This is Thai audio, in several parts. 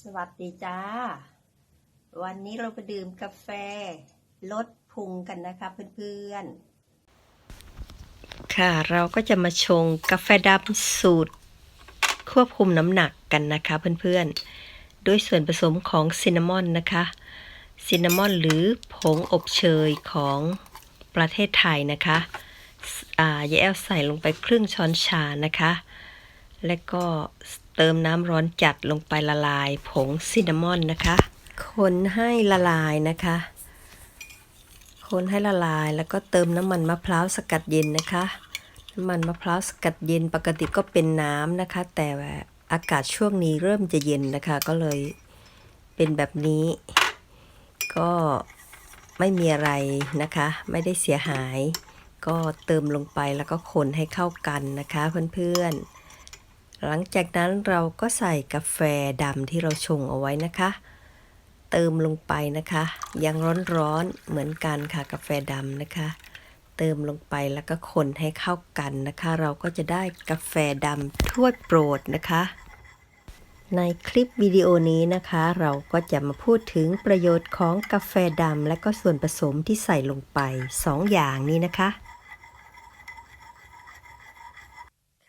สวัสดีจ้า วันนี้เราไปดื่มกาแฟลดพุงกันนะคะเพื่อนๆ ค่ะเราก็จะมาชงกาแฟดำสูตร ควบคุมน้ำหนักกันนะคะเพื่อนๆ ด้วยส่วนผสมของซินนามอนนะคะซินนามอนหรือผงอบเชยของประเทศไทยนะคะอ่ายายแอลใส่ลงไปครึ่งช้อนชานะคะ และก็เติมน้ำร้อนจัดลงไปละลายผงซินนามอนนะคะ คนให้ละลายนะคะ คนให้ละลายแล้วก็เติมน้ำมันมะพร้าวสกัดเย็นนะคะ น้ำมันมะพร้าวสกัดเย็นปกติก็เป็นน้ำนะคะ แต่อากาศช่วงนี้เริ่มจะเย็นนะคะ ก็เลยเป็นแบบนี้ ก็ไม่มีอะไรนะคะ ไม่ได้เสียหาย ก็เติมลงไปแล้วก็คนให้เข้ากันนะคะเพื่อนๆ หลังจากนั้นเราก็ใส่กาแฟดำที่เราชงเอาไว้นะคะ เติมลงไปนะคะ ยังร้อนๆเหมือนกันค่ะกาแฟดำนะคะ เติมลงไปแล้วก็คนให้เข้ากันนะคะ เราก็จะได้กาแฟดำถ้วยโปรดนะคะ ในคลิปวิดีโอนี้นะคะ เราก็จะมาพูดถึงประโยชน์ของกาแฟดำและก็ส่วนผสมที่ใส่ลงไป 2 อย่างนี้นะคะ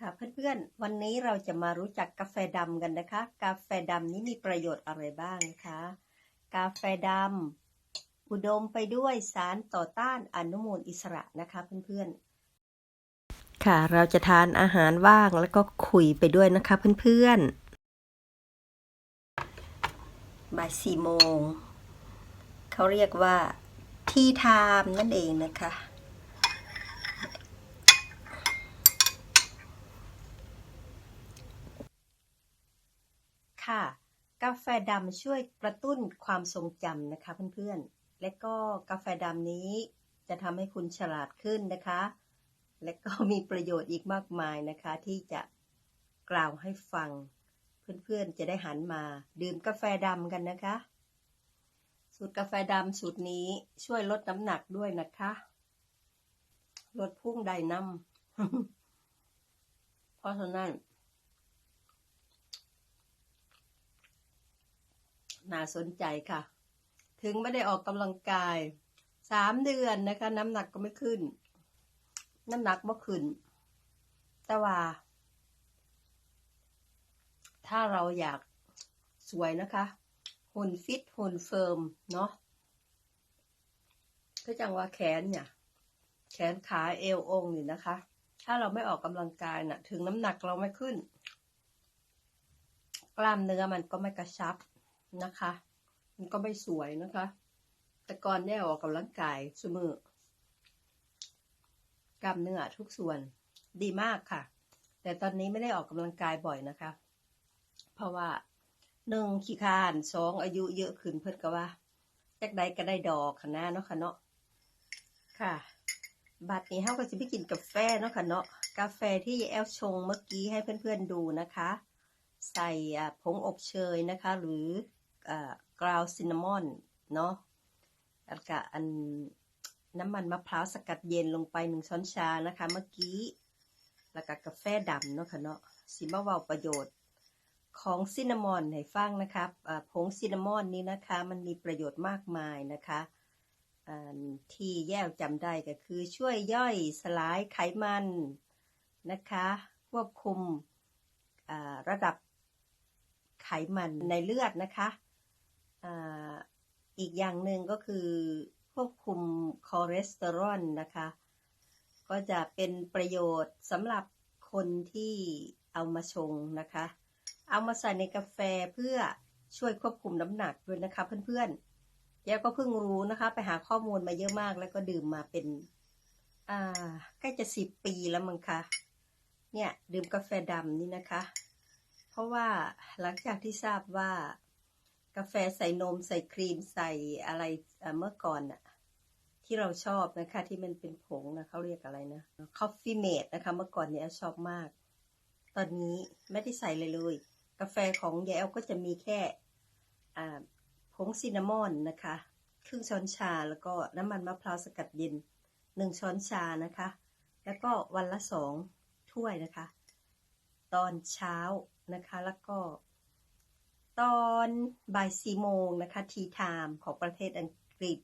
ค่ะเพื่อนๆ วันนี้เราจะมารู้จักกาแฟดำกันนะคะ กาแฟดำนี้มีประโยชน์อะไรบ้างนะคะ กาแฟดำอุดมไปด้วยสารต่อต้านอนุมูลอิสระนะคะเพื่อนๆ ค่ะเราจะทานอาหารว่างแล้วก็คุยไปด้วยนะคะเพื่อนๆ บ่ายสี่โมง เขาเรียกว่าทีไทม์นั่นเองนะคะค่ะ กาแฟดำช่วยกระตุ้นความทรงจำนะคะเพื่อนๆ และก็กาแฟดำนี้จะทำให้คุณฉลาดขึ้นนะคะ และก็มีประโยชน์อีกมากมายนะคะ ที่จะกล่าวให้ฟัง เพื่อนๆจะได้หันมา ดื่มกาแฟดำกันนะคะ สูตรกาแฟดำสูตรนี้ช่วยลดน้ำหนักด้วยนะคะลดพุ่งไดน้ำเพราะฉะนั้น น่าสนใจค่ะ ถึงไม่ได้ออกกำลังกายสามเดือนนะคะ น้ำหนักก็ไม่ขึ้น น้ำหนักไม่ขึ้น แต่ว่า ถ้าเราอยากสวยนะคะหุ่นฟิตหุ่นเฟิร์มเนาะก็จังว่าแขนเนี่ย แขนขาเอวองค์นี่นะคะ ถ้าเราไม่ออกกำลังกายน่ะ ถึงน้ำหนักเราไม่ขึ้น กล้ามเนื้อมันก็ไม่กระชับ นะคะ มันก็ไม่สวยนะคะ แต่ก่อนได้ออกกำลังกายเสมอกล้ามเนื้อทุกส่วนดีมากค่ะ แต่ตอนนี้ไม่ได้ออกกำลังกายบ่อยนะคะ เพราะว่าหนึ่งขี้คานสองอายุเยอะขึ้นเพิ่นก็ว่าจากใดก็ได้ดอกค่ะนะเนาะค่ะเนาะค่ะบัดนี้เฮาก็จะไปกินกาแฟเนาะค่ะเนาะกาแฟที่แอลชงเมื่อกี้ให้เพื่อนๆดูนะคะ ใส่ผงอบเชยนะคะ หรือ กราวซินนามอนเนาะแล้วก็อันน้ำมันมะพร้าวสกัดเย็นลงไปหนึ่งช้อนชานะคะเมื่อกี้ แล้วก็กาแฟดำเนาะค่ะเนาะสิมาเวาประโยชน์ของซินนามอนให้ฟังนะครับผงซินนามอนนี้นะคะ มันมีประโยชน์มากมายนะคะที่แย่จำได้ก็คือช่วยย่อยสลายไขมันนะคะ ควบคุมระดับไขมันในเลือดนะคะ อีกอย่างหนึ่งก็คือควบคุมคอเลสเตอรอลนะคะ ก็จะเป็นประโยชน์สำหรับคนที่เอามาชงนะคะ เอามาใส่ในกาแฟเพื่อช่วยควบคุมน้ำหนักด้วยนะคะเพื่อนๆแย้วก็เพิ่งรู้นะคะ ไปหาข้อมูลมาเยอะมากแล้วก็ดื่มมาเป็นใกล้จะสิบปีแล้วมั้งคะเนี่ยดื่มกาแฟดำนี่นะคะ เพราะว่าหลังจากที่ทราบว่า กาแฟใส่นมใส่ครีมใส่อะไรเมื่อก่อนน่ะที่เราชอบนะคะ ที่มันเป็นผงนะเขาเรียกอะไรนะ Coffee Mate นะคะ เมื่อก่อนเนี่ยชอบมาก ตอนนี้ไม่ได้ใส่เลยเลย กาแฟของยายแอลก็จะมีแค่ผงซินนามอนนะคะ ครึ่งช้อนชาแล้วก็น้ำมันมะพร้าวสกัดเย็นหนึ่งช้อนชานะคะ แล้วก็วันละสองถ้วยนะคะ ตอนเช้านะคะ แล้วก็ ตอน บ่ายสี่โมงนะคะทีไทม์ของประเทศอังกฤษ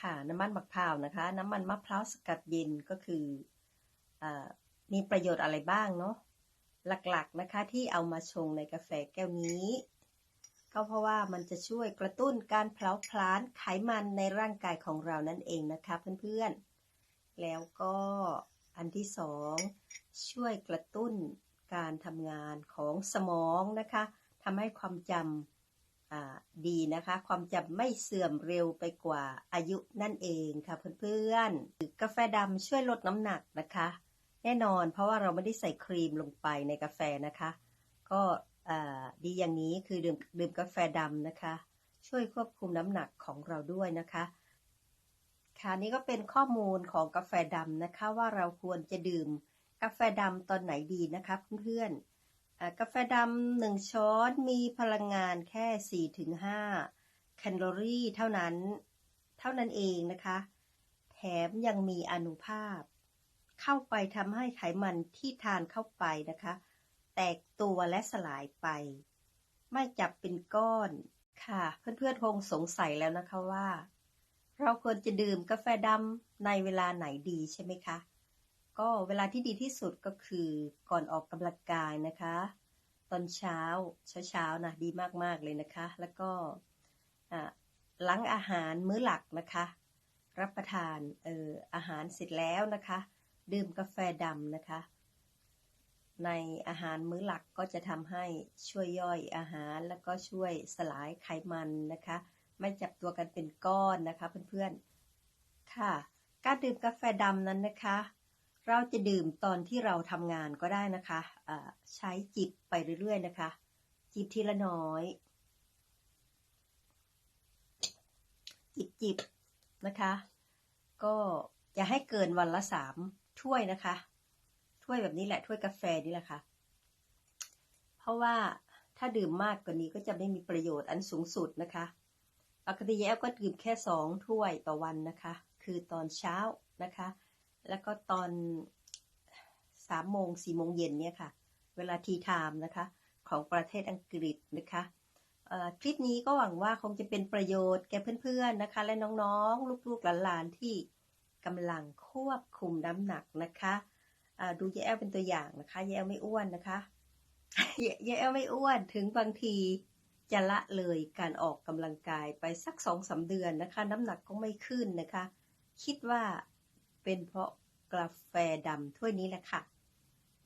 ค่ะน้ำมันมะพร้าวนะคะ น้ำมันมะพร้าวสกัดเย็นก็คืออมีประโยชน์อะไรบ้างเนาะหลักๆนะคะที่เอามาชงในกาแฟแก้วนี้ ก็เพราะว่ามันจะช่วยกระตุ้นการเผาผลาญไขมันในร่างกายของเรานั่นเองนะคะเพื่อนๆ แล้วก็อันที่สองช่วยกระตุ้นการทำงานของสมองนะคะ ทำให้ความจำดีนะคะ ความจำไม่เสื่อมเร็วไปกว่าอายุนั่นเองค่ะเพื่อนๆกาแฟดำช่วยลดน้ำหนักนะคะ แน่นอนเพราะว่าเราไม่ได้ใส่ครีมลงไปในกาแฟนะคะ ก็ดีอย่างนี้คือดื่มดื่มกาแฟดำนะคะ ช่วยควบคุมน้ำหนักของเราด้วยนะคะค่ะนี่ก็เป็นข้อมูลของกาแฟดำนะคะ ว่าเราควรจะดื่มกาแฟดำตอนไหนดีนะคะเพื่อนๆ กาแฟดำหนึ่งช้อนมีพลังงานแค่4ถึง5แคลอรี่เท่านั้น เท่านั้นเองนะคะ แถมยังมีอนุภาพ เข้าไปทำให้ไขมันที่ทานเข้าไปนะคะ แตกตัวและสลายไป ไม่จับเป็นก้อนค่ะ เพื่อนๆคงสงสัยแล้วนะคะว่า เราควรจะดื่มกาแฟดำในเวลาไหนดีใช่ไหมคะ ก็เวลาที่ดีที่สุดก็คือก่อนออกกำลังกายนะคะ ตอนเช้าเช้าๆนะดีมากๆเลยนะคะ แล้วก็หลังอาหารมื้อหลักนะคะ รับประทานเอออาหารเสร็จแล้วนะคะ ดื่มกาแฟดำนะคะ ในอาหารมื้อหลักก็จะทำให้ช่วยย่อยอาหารแล้วก็ช่วยสลายไขมันนะคะ ไม่จับตัวกันเป็นก้อนนะคะเพื่อนๆค่ะ การดื่มกาแฟดำนั้นนะคะ เราจะดื่มตอนที่เราทำงานก็ได้นะคะะใช้จิบไปเรื่อยๆนะคะ จิบทีละน้อย จิบจิบนะคะ ก็อย่าให้เกินวันละสามถ้วยนะคะ ถ้วยแบบนี้แหละถ้วยกาแฟนี่แหละค่ะ เพราะว่าถ้าดื่มมากกว่านี้ก็จะไม่มีประโยชน์อันสูงสุดนะคะปกติแย้ก็ดื่มแค่สองถ้วยต่อวันนะคะ คือตอนเช้านะคะ แล้วก็ตอนสามโมงสี่โมงเย็นเนี่ยค่ะ เวลาทีไทม์นะคะ ของประเทศอังกฤษนะคะคลิปนี้ก็หวังว่าคงจะเป็นประโยชน์แก่เพื่อนๆนะคะ และน้องๆ ลูกๆหลานๆที่กำลังควบคุมน้ำหนักนะคะดูยายแอลเป็นตัวอย่างนะคะยายแอลไม่อ้วนนะคะยายแอลไม่อ้วนถึงบางทีจะละเลยการออกกำลังกายไปสักสองสาเดือนนะคะ น้ำหนักก็ไม่ขึ้นนะคะ คิดว่า เป็นเพราะกาแฟดำถ้วยนี้แหละค่ะ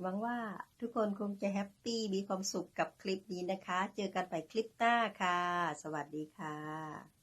หวังว่าทุกคนคงจะแฮปปี้มีความสุขกับคลิปนี้นะคะ เจอกันใหม่คลิปหน้าค่ะ สวัสดีค่ะ